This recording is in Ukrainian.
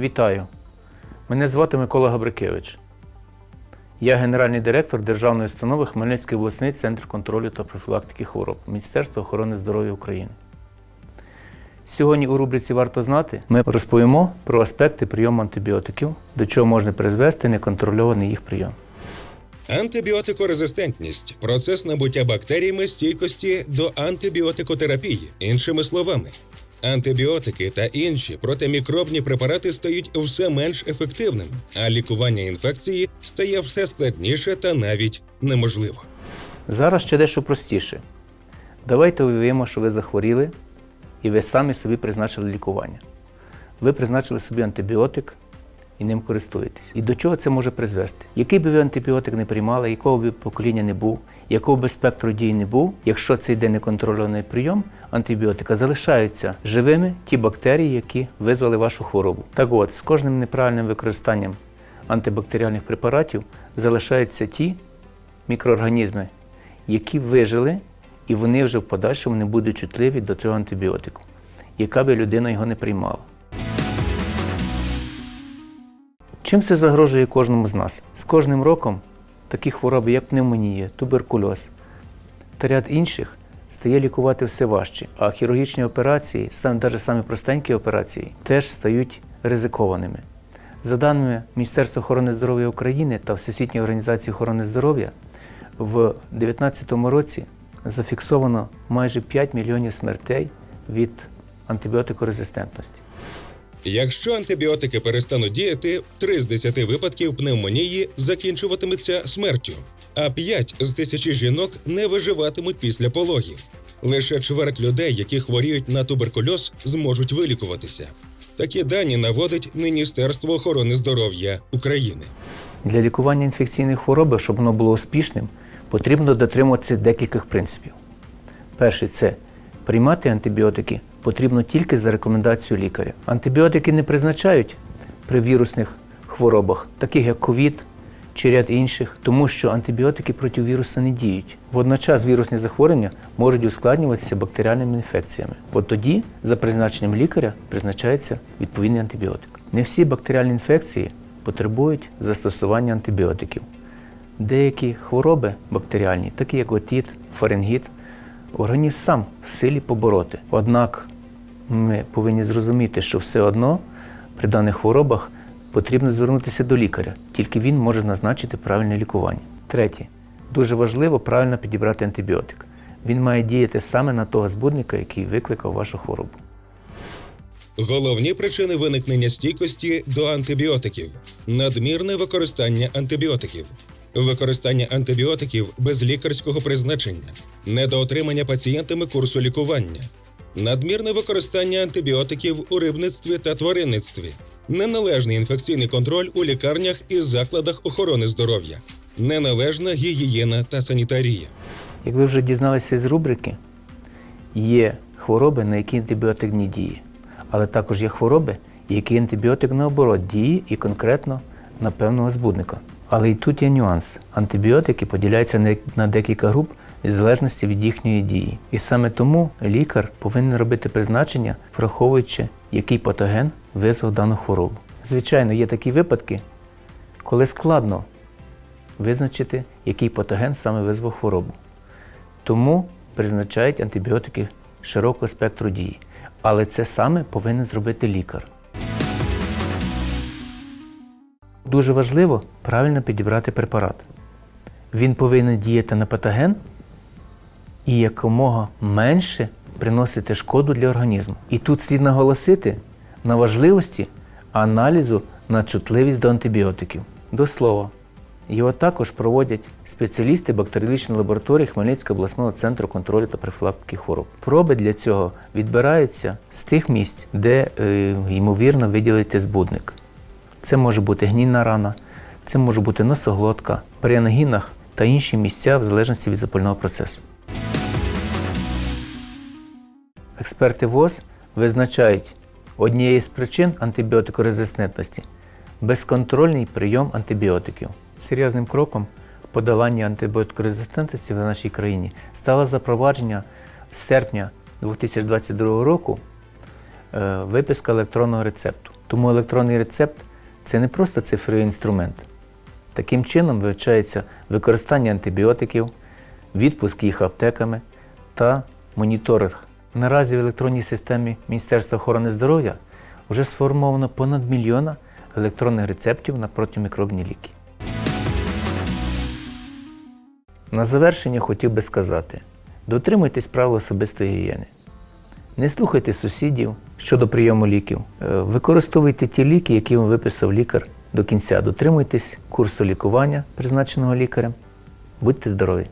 Вітаю! Мене звати Микола Габрикевич. Я генеральний директор Державної установи Хмельницький обласний центр контролю та профілактики хвороб Міністерства охорони здоров'я України. Сьогодні у рубриці Варто знати ми розповімо про аспекти прийому антибіотиків, до чого можна призвести неконтрольований їх прийом. Антибіотикорезистентність процес набуття бактеріями стійкості до антибіотикотерапії. Іншими словами, антибіотики та інші протимікробні препарати стають все менш ефективними, а лікування інфекції стає все складніше та навіть неможливо. Зараз ще дещо простіше. Давайте уявимо, що ви захворіли і ви самі собі призначили лікування. Ви призначили собі антибіотик і ним користуєтесь. І до чого це може призвести? Який би ви антибіотик не приймали, якого би покоління не був, якого би спектру дій не був, якщо це йде неконтрольований прийом антибіотика, залишаються живими ті бактерії, які визвали вашу хворобу. Так от, з кожним неправильним використанням антибактеріальних препаратів залишаються ті мікроорганізми, які вижили, і вони вже в подальшому не будуть чутливі до цього антибіотику, яка би людина його не приймала. Чим це загрожує кожному з нас? З кожним роком такі хвороби, як пневмонія, туберкульоз та ряд інших, стає лікувати все важче, а хірургічні операції, навіть самі простенькі операції, теж стають ризикованими. За даними Міністерства охорони здоров'я України та Всесвітньої організації охорони здоров'я, в 2019 році зафіксовано майже 5 мільйонів смертей від антибіотикорезистентності. Якщо антибіотики перестануть діяти, 3 з 10 випадків пневмонії закінчуватиметься смертю, а 5 з тисячі жінок не виживатимуть після пологів. Лише чверть людей, які хворіють на туберкульоз, зможуть вилікуватися. Такі дані наводить Міністерство охорони здоров'я України. Для лікування інфекційної хвороби, щоб воно було успішним, потрібно дотримуватися декількох принципів. Перший це приймати антибіотики потрібно тільки за рекомендацією лікаря. Антибіотики не призначають при вірусних хворобах, таких як ковід чи ряд інших, тому що антибіотики проти вірусу не діють. Водночас вірусні захворювання можуть ускладнюватися бактеріальними інфекціями. От тоді, за призначенням лікаря, призначається відповідний антибіотик. Не всі бактеріальні інфекції потребують застосування антибіотиків. Деякі хвороби бактеріальні, такі як отіт, фарингіт, організм сам в силі побороти. Однак ми повинні зрозуміти, що все одно при даних хворобах потрібно звернутися до лікаря, тільки він може назначити правильне лікування. Третє. Дуже важливо правильно підібрати антибіотик. Він має діяти саме на того збудника, який викликав вашу хворобу. Головні причини виникнення стійкості до антибіотиків надмірне використання антибіотиків, використання антибіотиків без лікарського призначення, недоотримання пацієнтами курсу лікування, надмірне використання антибіотиків у рибництві та тваринництві, неналежний інфекційний контроль у лікарнях і закладах охорони здоров'я, неналежна гігієна та санітарія. Як ви вже дізналися з рубрики, є хвороби, на які антибіотик не діє. Але також є хвороби, які антибіотик наоборот діє і конкретно на певного збудника. Але і тут є нюанс. Антибіотики поділяються на- декілька груп в залежності від їхньої дії. І саме тому лікар повинен робити призначення, враховуючи, який патоген визвав дану хворобу. Звичайно, є такі випадки, коли складно визначити, який патоген саме визвав хворобу. Тому призначають антибіотики широкого спектру дії. Але це саме повинен зробити лікар. Дуже важливо правильно підібрати препарат. Він повинен діяти на патоген і якомога менше приносити шкоду для організму. І тут слід наголосити на важливості аналізу на чутливість до антибіотиків. До слова, його також проводять спеціалісти бактеріологічної лабораторії Хмельницького обласного центру контролю та профілактики хвороб. Проби для цього відбираються з тих місць, де е, ймовірно виділити збудник. Це може бути гнійна рана, це може бути носоглотка, при ангінах та інші місця в залежності від запального процесу. Експерти ВОЗ визначають однією з причин антибіотикорезистентності безконтрольний прийом антибіотиків. Серйозним кроком в подоланні антибіотикорезистентності в нашій країні стало запровадження з серпня 2022 року е, виписка електронного рецепту. Тому електронний рецепт це не просто цифровий інструмент. Таким чином вивчається використання антибіотиків, відпуск їх аптеками та моніторинг. Наразі в електронній системі Міністерства охорони здоров'я вже сформовано понад мільйона електронних рецептів на протимікробні ліки. На завершення хотів би сказати: дотримуйтесь правил особистої гігієни. Не слухайте сусідів щодо прийому ліків. Е, Використовуйте ті ліки, які вам виписав лікар до кінця. Дотримуйтесь курсу лікування, призначеного лікарем. Будьте здорові!